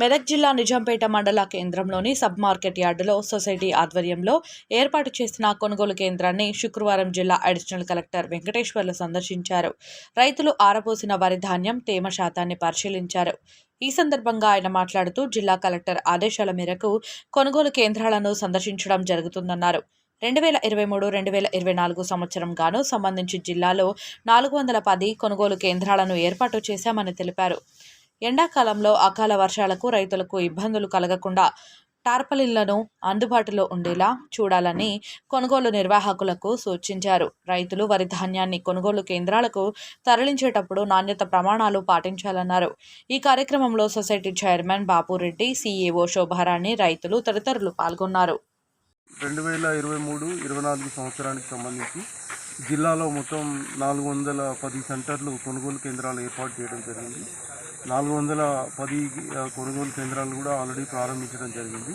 మెదక్ జిల్లా నిజాంపేట మండల కేంద్రంలోని సబ్ మార్కెట్ యార్డులో సొసైటీ ఆధ్వర్యంలో ఏర్పాటు చేసిన కొనుగోలు కేంద్రాన్ని శుక్రవారం జిల్లా అడిషనల్ కలెక్టర్ వెంకటేశ్వర్లు సందర్శించారు. రైతులు ఆరబోసిన వరి ధాన్యం తేమ శాతాన్ని పరిశీలించారు. ఈ సందర్భంగా ఆయన మాట్లాడుతూ జిల్లా కలెక్టర్ ఆదేశాల మేరకు కొనుగోలు కేంద్రాలను సందర్శించడం జరుగుతుందన్నారు. రెండు వేల ఇరవై మూడు రెండు వేల ఇరవై నాలుగు సంవత్సరం గాను సంబంధించి జిల్లాలో నాలుగు వందల పది కొనుగోలు కేంద్రాలను ఏర్పాటు చేశామని తెలిపారు. ఎండాకాలంలో అకాల వర్షాలకు రైతులకు ఇబ్బందులు కలగకుండా టార్పలిన్లను అందుబాటులో ఉండేలా చూడాలని కొనుగోలు నిర్వాహకులకు సూచించారు. రైతులు వరి ధాన్యాన్ని కొనుగోలు కేంద్రాలకు తరలించేటప్పుడు నాణ్యత ప్రమాణాలు పాటించాలన్నారు. ఈ కార్యక్రమంలో society chairman Bapureddy CEO Shobharani రైతులు తదితరులు పాల్గొన్నారు. రెండు వేల ఇరవై మూడు ఇరవై నాలుగు సంవత్సరానికి సంబంధించి జిల్లాలో మొత్తం నాలుగు వందల పది సెంటర్లు కొనుగోలు కేంద్రాలు ఏర్పాటు చేయడం జరిగింది. నాలుగు వందల పది కొనుగోలు కేంద్రాలు కూడా ఆల్రెడీ ప్రారంభించడం జరిగింది.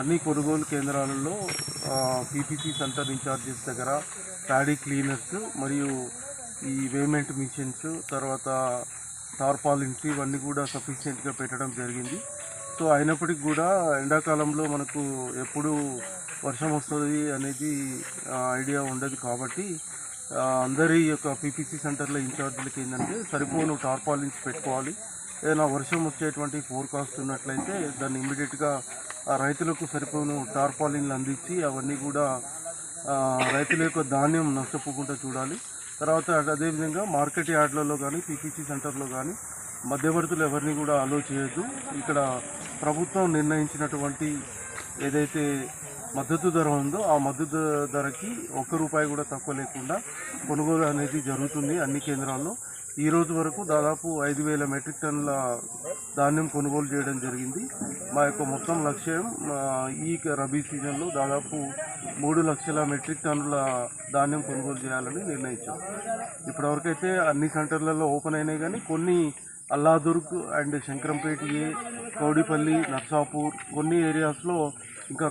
అన్ని కొనుగోలు కేంద్రాలలో పీపీసీ సెంటర్ ఇన్ఛార్జెస్ దగ్గర ప్యాడీ క్లీనర్స్ మరియు ఈ వేమెంట్ మిషన్స్ తర్వాత టార్పాలిన్స్ ఇవన్నీ కూడా సఫిషియెంట్గా పెట్టడం జరిగింది. సో అయినప్పటికీ కూడా ఎండాకాలంలో మనకు ఎప్పుడు వర్షం వస్తుంది అనేది ఐడియా ఉండదు కాబట్టి అందరి యొక్క పీపీసీ సెంటర్ల ఇన్ఛార్జీలకి ఏంటంటే సరిపోను టార్పాలిన్స్ పెట్టుకోవాలి. ఏదైనా వర్షం వచ్చేటువంటి ఫోర్కాస్ట్ ఉన్నట్లయితే దాన్ని ఇమ్మీడియట్గా రైతులకు సరిపోను టార్పాలిన్లు అందించి అవన్నీ కూడా రైతుల యొక్క ధాన్యం నష్టపోకుండా చూడాలి. తర్వాత అదేవిధంగా మార్కెట్ యార్డ్లలో కానీ పీపీసీ సెంటర్లో కానీ మధ్యవర్తులు ఎవరిని కూడా అలో చేయొద్దు. ఇక్కడ ప్రభుత్వం నిర్ణయించినటువంటి ఏదైతే మద్దతు ధర ఉందో ఆ మద్దతు ధరకి ఒక్క రూపాయి కూడా తక్కువ లేకుండా కొనుగోలు అనేది జరుగుతుంది అన్ని కేంద్రాల్లో. ఈ రోజు వరకు దాదాపు ఐదు వేల మెట్రిక్ టన్నుల ధాన్యం కొనుగోలు చేయడం జరిగింది. మా యొక్క మొత్తం లక్ష్యం ఈ రబీ సీజన్లో దాదాపు మూడు లక్షల మెట్రిక్ టన్నుల ధాన్యం కొనుగోలు చేయాలని నిర్ణయించాం. ఇప్పటివరకైతే అన్ని సెంటర్లలో ఓపెన్ అయినాయి కానీ కొన్ని అల్లాదుర్గ్ అండ్ శంకరంపేట ఏ కౌడిపల్లి నర్సాపూర్ కొన్ని ఏరియాస్లో ఇంకా